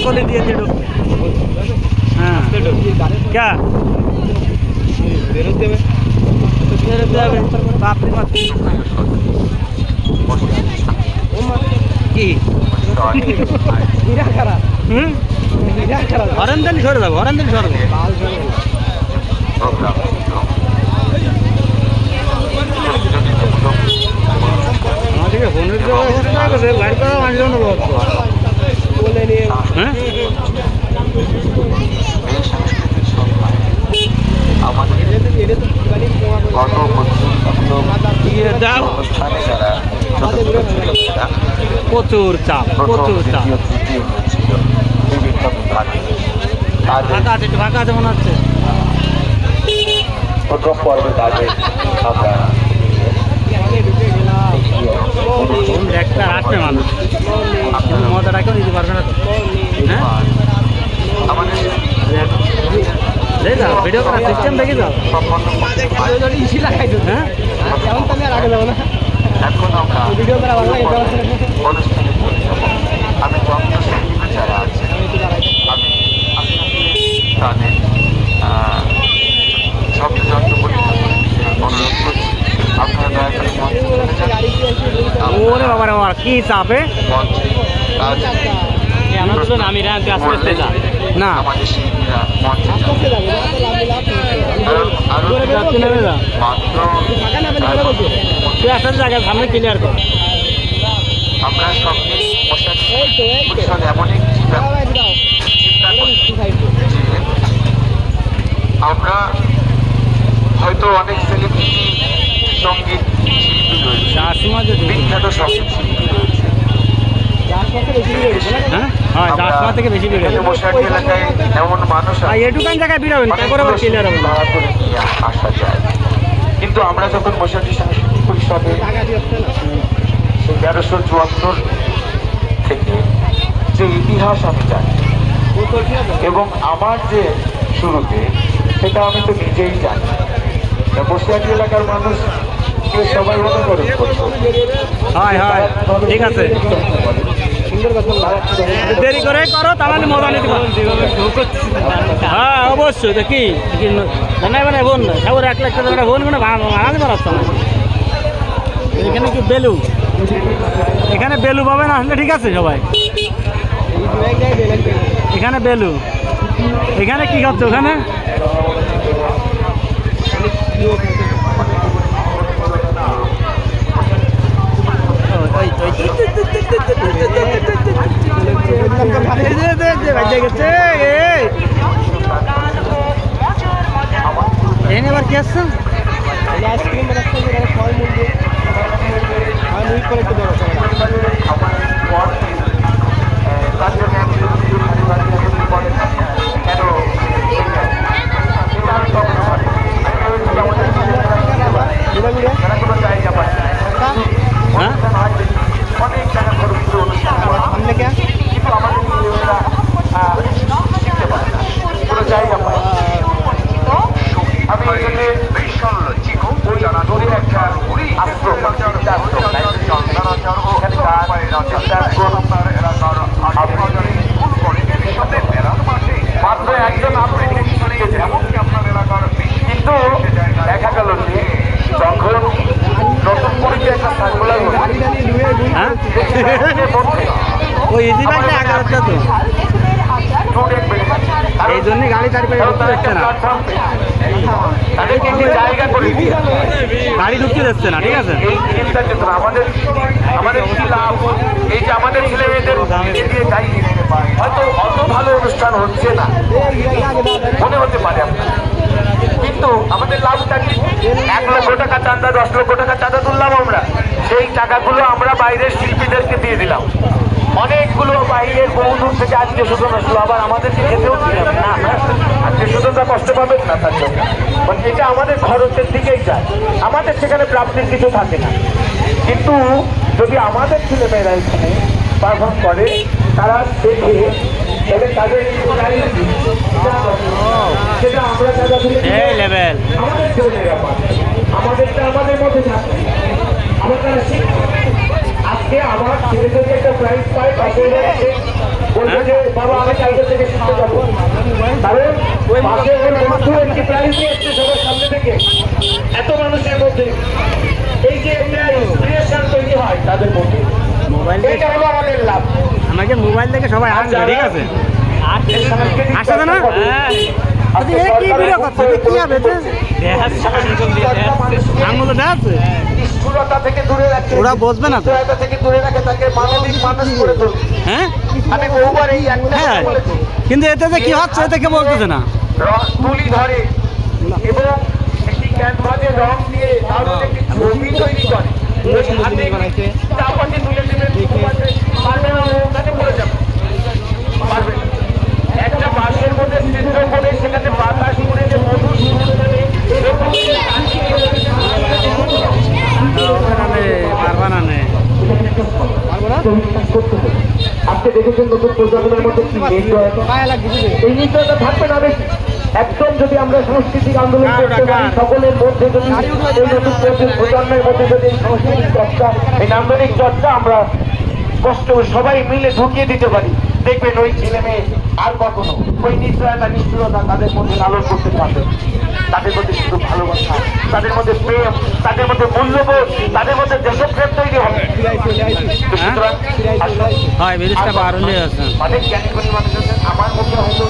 कोली दिए थे डुक हाँ क्या বেরোতে দেবে तेरे देवे बाप रे मत কি হীরা খারাপ হুম হীরা খারাপ হরেন দেন সরে যাবো হরেন দেন সরে যাবো লাল সরে আমাদেরকে ফোনের ব্যবস্থা করে গাড়ি করা মানল না প্রচুর চাপ প্রচুর চাপ। ফাঁকা আছে একটু ফাঁকা আছে মনে হচ্ছে। প্রথম পর্বে তাদের আমরা একটা আসবে মানুষ। মজা রাখেও নিতে পারবে না হ্যাঁ? দেখে যাও ভিডিও করার সিস্টেম দেখে যাও যদি ইসি হ্যাঁ? যেমন তো আমি আর আগে যাব না এখন ভিডিও করা ভালো লাগে এটা অনুষ্ঠানে আমি যারা আছে আমি অনুরোধ করছি আপনারা ওরে বাবা রে বাবা কি চাপে আমি আস্তে আস্তে যা না। আমাদের শিল্পীরা মঞ্চে মাত্র জায়গায় সামনে ক্লিয়ার কর। আমরা পোশাক এমন একটি চিন্তা করি আমরা হয়তো অনেক সেলিব্রিটি সংগীত শিল্পী রয়েছে। বিখ্যাত সংগীত শিল্পী রয়েছে যার সাথে বেশি ভিড় হয়েছে না হ্যাঁ? হয় থেকে বেশি এলাকায় এমন মানুষ এটুকান জায়গায় বেরোবেন তারপরে আবার ক্লিয়ার হবে। ভাড়া আসা যায়। কিন্তু আমরা যখন বসিরহাটি সাংস্কৃতিক পরিষদে তেরোশো চুয়াত্তর থেকে যে ইতিহাস আমি জানি এবং আমার যে শুরুতে সেটা আমি তো নিজেই জানি। তা বসিরহাটি এলাকার মানুষ কে সবাই মনে করে হয় হয় ঠিক আছে। দেরি করে করো, তাহলে মজা নিতে হ্যাঁ অবশ্যই তো কি জানাই মানে বোন সবার এক লাখ টাকা বোন মানে ভাঙাতে পারছ না এখানে কি বেলু? এখানে বেলু পাবে না আসলে, ঠিক আছে সবাই। এখানে বেলু। এখানে কি খাচ্ছ, ওখানে এই যে, দে, দে, বাজে গেছে, এই। এখানে আবার কি আসছে এই আইসক্রিম বানাচ্ছে যে এখানে ফল মূল দিয়ে আর মুই করে একটু বড় করে আমার পর তার জন্য একজন পরিবারে এখন বলে কেন এটা আমি কখনো পারি আমাদের ঘুরে ঘুরে যারা কোনো জায়গা পায় না হ্যাঁ অনুষ্ঠান হয় দেখি, অনেক টাকা খরচ করে অনুষ্ঠান হয় সামনে কে কিন্তু আমাদের ছেলেমেয়েরা আহ, শিখতে পারে না কোনো জায়গা পায় না। আমি এই জন্যে ওই দূরে একটা আশ্রম চিন্তা আশ্রম নাইট্রোজেন ওখানে গান চিন্তা আশ্রম মাত্র একজন আবৃত্তি শিখিয়েছেন কিন্তু দেখা গেল যে যখন নতুন পরিচয় একটা সার্কুলার হলো গাড়ি দাঁড়িয়ে ডুবে ডুবে হ্যাঁ এর মধ্যে ওই ইজি বাইকটা তো। এই জন্যই গাড়ি ঢুকতে না। গাড়ি ঢুকতে ঠিক আছে? আমাদের আমাদের কি লাভ? এই যে আমাদের ছেলে মেয়েদের দিয়ে যাই হয়তো অত ভালো অনুষ্ঠান হচ্ছে না। মনে হতে পারে আপনার। কিন্তু আমাদের লাভটা কি? এক লক্ষ টাকা চাঁদা দশ লক্ষ টাকা চাঁদা তুললাম আমরা। সেই টাকাগুলো বাইরের শিল্পীদেরকে দিয়ে দিলাম। অনেকগুলো বাইরের বহু দূর থেকে আজকে সুজন আসলো আবার আমাদেরকে খেতেও দিলাম না আজকে সুজনরা কষ্ট পাবেন না তার জন্য। মানে এটা আমাদের খরচের দিকেই যায়। আমাদের সেখানে প্রাপ্তির কিছু থাকে না। কিন্তু যদি আমাদের ছেলেমেয়েরা এখানে পারফর্ম করে তারা দেখে তাহলে তাদের সেটা আমরা আমাদের ছেলেমেয়েরা আমাদেরটা আমাদের মধ্যে থাকে। আমরা তারা শিখব আজকে আমার ছেলে যদি একটা প্রাইজ পায় পাশে বলবে যে বাবা আমি থেকে শিখতে যাব। কারণ ওর বন্ধু একটি প্রাইজ নিয়ে এসছে সবার সামনে থেকে। এত মানুষের মধ্যে এই যে একটা ইন্সপিরেশন তৈরি হয় তাদের মধ্যে। মোবাইল এটা হলো আমাদের লাভ। আমাকে মোবাইল দেখে সবাই আসবে ঠিক আছে? তো না। এ কি ভিডিও করছে? কি হবে? আঙুল দেখাচ্ছে? নিষ্ঠুরতা থেকে দূরে রাখে। ওরা বসবে না তো। নিষ্ঠুরতা থেকে দূরে রাখে তাকে মানবিক মানুষ করে তুলবে হ্যাঁ? আমি বহুবার এই একটা হ্যাঁ। বলেছি। কিন্তু এতে যে কি হচ্ছে? এতে কে বলতেছে না। রং তুলি ধরে এবং একটি ক্যানভাসে রং দিয়ে তার একটি ছবি তৈরি করে। ওই হাতে তুলে দেখেছেন নতুন প্রজন্মের মধ্যে কি? এই নিশ্চয়তা থাকবে না বেশি। একদম যদি আমরা সাংস্কৃতিক আন্দোলন করতে পারি সকলের মধ্যে যদি এই নতুন প্রজন্মের মধ্যে যদি এই সাংস্কৃতিক চর্চা এই নান্দনিক চর্চা আমরা কষ্ট সবাই মিলে ঢুকিয়ে দিতে পারি। দেখবেন ওই ছেলে মেয়ে আর কখনো ওই নিশ্চয়তা নিশ্চয়তা তাদের মধ্যে লালন করতে পারবে। তাদের মধ্যে শুধু ভালোবাসা তাদের মধ্যে প্রেম তাদের মধ্যে মূল্যবোধ তাদের মধ্যে দেশপ্রেম তৈরি হবে। হয় অনেক জ্ঞানী মানুষ আছেন আমার মধ্যে হয়তো